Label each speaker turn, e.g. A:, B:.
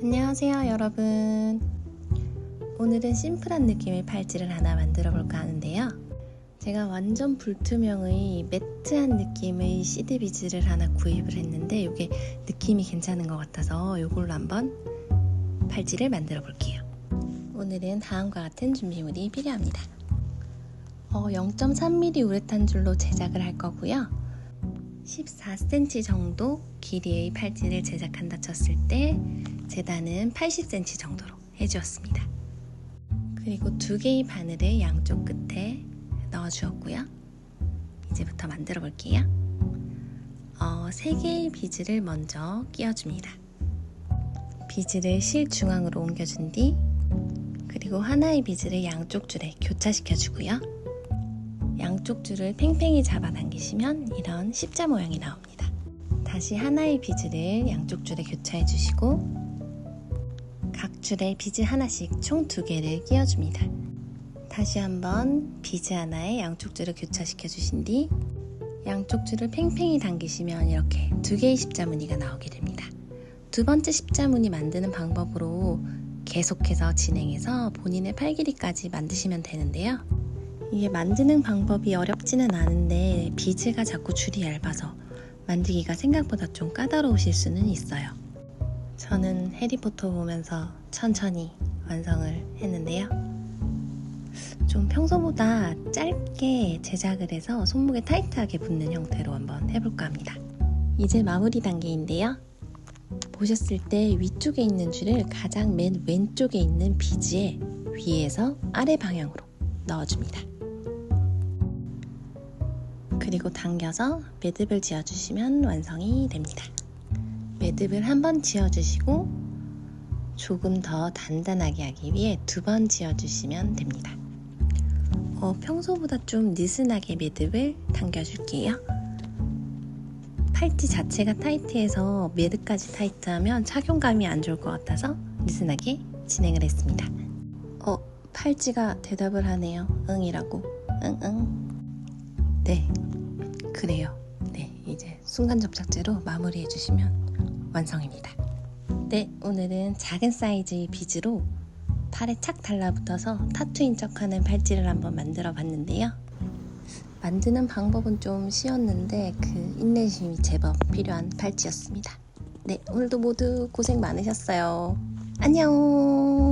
A: 안녕하세요 여러분. 오늘은 심플한 느낌의 팔찌를 하나 만들어 볼까 하는데요. 제가 완전 불투명의 매트한 느낌의 시드 비즈를 하나 구입을 했는데 이게 느낌이 괜찮은 것 같아서 이걸로 한번 팔찌를 만들어 볼게요. 오늘은 다음과 같은 준비물이 필요합니다. 어, 0.3mm 우레탄 줄로 제작을 할 거고요 14cm 정도 길이의 팔찌를 제작한다 쳤을 때 재단은 80cm 정도로 해주었습니다. 그리고 두 개의 바늘을 양쪽 끝에 넣어주었고요. 이제부터 만들어 볼게요. 어, 세 개의 비즈를 먼저 끼워줍니다. 비즈를 실 중앙으로 옮겨준 뒤 그리고 하나의 비즈를 양쪽 줄에 교차시켜 주고요. 양쪽 줄을 팽팽히 잡아당기시면 이런 십자 모양이 나옵니다. 다시 하나의 비즈를 양쪽 줄에 교차해 주시고 각 줄에 비즈 하나씩 총 두 개를 끼워줍니다. 다시 한번 비즈 하나에 양쪽 줄을 교차시켜 주신 뒤 양쪽 줄을 팽팽히 당기시면 이렇게 두 개의 십자 무늬가 나오게 됩니다. 두 번째 십자 무늬 만드는 방법으로 계속해서 진행해서 본인의 팔 길이까지 만드시면 되는데요. 이게 만드는 방법이 어렵지는 않은데 비즈가 자꾸 줄이 얇아서 만들기가 생각보다 좀 까다로우실 수는 있어요. 저는 해리포터 보면서 천천히 완성을 했는데요. 좀 평소보다 짧게 제작을 해서 손목에 타이트하게 붙는 형태로 한번 해볼까 합니다. 이제 마무리 단계인데요. 보셨을 때 위쪽에 있는 줄을 가장 맨 왼쪽에 있는 비즈에 위에서 아래 방향으로 넣어줍니다. 그리고 당겨서 매듭을 지어주시면 완성이 됩니다. 매듭을 한 번 지어주시고 조금 더 단단하게 하기 위해 두 번 지어주시면 됩니다. 어, 평소보다 좀 느슨하게 매듭을 당겨줄게요. 팔찌 자체가 타이트해서 매듭까지 타이트하면 착용감이 안 좋을 것 같아서 느슨하게 진행을 했습니다. 어, 팔찌가 대답을 하네요. 응이라고. 응, 응. 네, 그래요. 네, 이제 순간 접착제로 마무리해 주시면 완성입니다. 네, 오늘은 작은 사이즈의 비즈로 팔에 착 달라붙어서 타투인 척하는 팔찌를 한번 만들어 봤는데요. 만드는 방법은 좀 쉬웠는데 그 인내심이 제법 필요한 팔찌였습니다. 네, 오늘도 모두 고생 많으셨어요. 안녕!